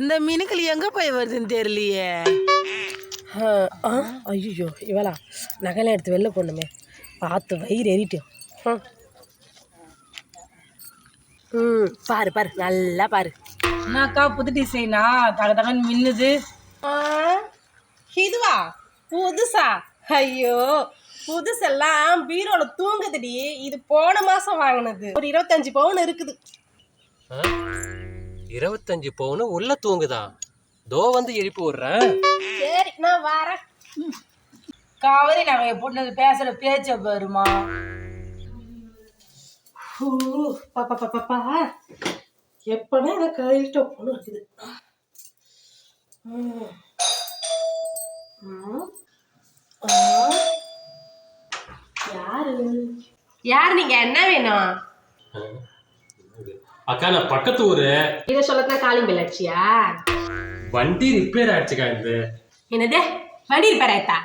இந்த மினுக்கள் எங்கே போய் வருதுன்னு தெரியலையே. ஐயோ இவளா நகைலாம் எடுத்து வெளில போடணுமே. பார்த்து வயிறு எரிட்டும் ம். பாரு பாரு நல்லா பாரு. என்னக்கா புது டிசைனா? தக தகன்னு மின்னுது. இதுவா? புதுசா? ஐயோ புதுசெல்லாம் பீரோல தூங்குதுடி. இது போன மாசம் வாங்கினது. ஒரு இருபத்தஞ்சு பவுன் இருக்குது. இருபத்தஞ்சு பவுனு உள்ள தூங்குதா. தோ வந்து எழுப்பி விடுறேன் சரி நான் வரேன். காவிரி நகையை போட்டு பேசுற பேச்ச பாருமா பாப்பா பாப்பா பாப்பா எப்பனா எனக்கு கையில் டொப்புன்னு இருக்குது. யாரு? யார் நீங்க? என்ன வேணும்? அக்கா நான் பக்கத்து ஊரு. இதை சொல்லத்தான் காலிங் பில் அடிச்சியா? வண்டி ரிப்பேர் ஆயிடுச்சுக்கா இது. என்னது? வண்டி ரிப்பேர் ஆயிட்டா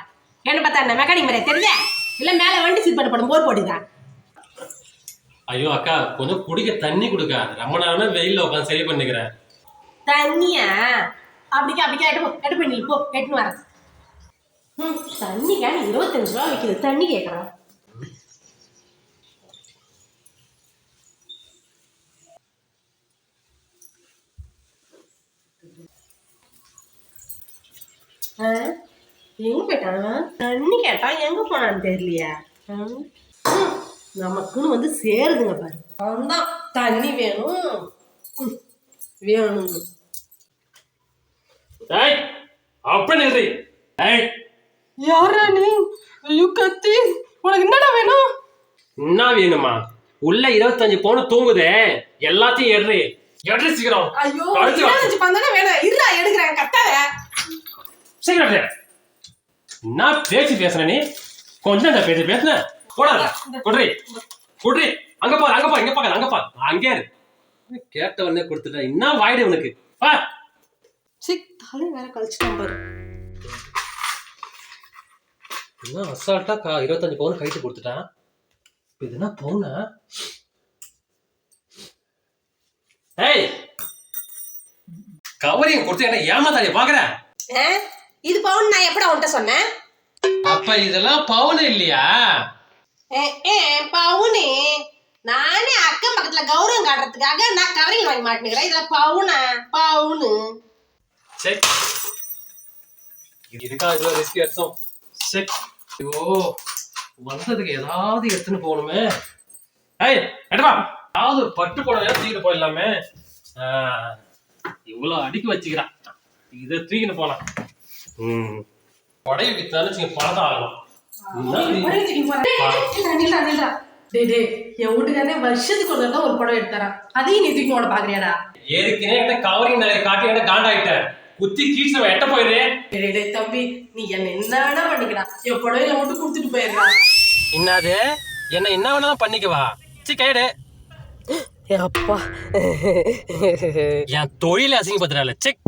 என்ன பார்த்தா என்ன? மெக்கானிக் முறை தெரியுதே இல்ல மேல வண்டி சீட் பண்ணப்படும் போர் போட்டுதா? ஐயோ அக்கா கொஞ்சம் குடிக்க தண்ணி கொடுக்கா. ரொம்ப நேரமே வெயில்ல உட்காந்து சரி பண்ணிக்கிறேன். தண்ணியா? அப்படிக்கா அப்படிக்கா எட்டு எட்டு பண்ணி போ எட்டுன்னு வரேன். ம் தண்ணிக்கா நீ இருபத்தஞ்சு ரூபா விற்கிது தண்ணி கேட்குறான் எங்க போயிட்டான்? தண்ணி கேட்டான் எங்க போனான்னு தெரியலையா. நமக்குன்னு வந்து சேருதுங்க பாரு. அவன்தான் தண்ணி வேணும். வேணும். அப்ப ஏய். யாரா நீ? ஐயோ கத்தி. உனக்கு என்னடா வேணும்? என்ன வேணுமா? உள்ள இருபத்தஞ்சு பவுனு தூங்குதே. எல்லாத்தையும் எடு எடு சீக்கிரம். ஐயோ. இருபத்தஞ்சு பந்தானே வேணும். இருடா எடுக்கிறேன். கத்தாத. சீக்கிரம் எடு. என்ன பேச்சு பேசுற நீ. கொஞ்சம் தான் பேச்சு பேசுன. போடாத. குட்ரி குட்ரி அங்க பாரு அங்க பாரு இங்க பாக்க அங்க பாரு. அங்கே இரு. கேட்ட உடனே கொடுத்துட்ட என்ன வாயிடு உனக்கு. வா. சி தலை வேற கழிச்சுட்டான் பாரு. என்ன அசால்ட்டா கா இருபத்தஞ்சு பவுன் கைட்டு கொடுத்துட்டான்? இது என்ன பவுனா? ஏய்! கவரிங் கொடுத்து என்ன ஏமாத்தாடி பாக்குற ஆ? இது பவுன் நான் எப்படா உன்கிட்ட சொன்னேன்? அப்ப இதெல்லாம் பவுன் இல்லையா? ஏ, ஏ, பவுனு. நானே அக்கம் பக்கத்துல கௌரவம் காட்டுறதுக்காக நான் கவரிங் வாங்கி மாட்டேங்கிறேன் இதுல பவுனா? பவுனு. செக். இதுக்கா இவ்வளவு ரிஸ்க் எடுத்தோம். ஐயோ வந்ததுக்கு ஏதாவது எடுத்துன்னு போகணுமே. ஏய் எடுவா ஏதாவது பட்டு புடவை தூக்கிட்டு போயிடலாமே. ஆ, இவ்வளவு அடிக்கி வச்சுக்கிறான் இதை தூக்கிட்டு போலாம். புடவை வித்தாலும் இது? டேய் டேய் என் வீட்டுக்காரனே வருஷத்துக்கு ஒரு ஒரு படம் எடுத்தாரான் அதையும் நீ தூக்கி ஓட பாக்குறியாடா? ஏற்கனவே என்ன கவரிங் நிறைய காட்டி என்ன காண்டாயிட்டேன். குத்தி கீழ்ச்சி எட்ட போயிடுறேன் தம்பி நீ என்ன என்ன வேணா பண்ணிக்கடா என் புடவையில மட்டும் கொடுத்துட்டு போயிடுறா. என்னது? என்ன என்ன வேணாலும் பண்ணிக்கவா சி கைடு அப்பா. என் தொழில அசிங்கப்படுத்துறாள். செக்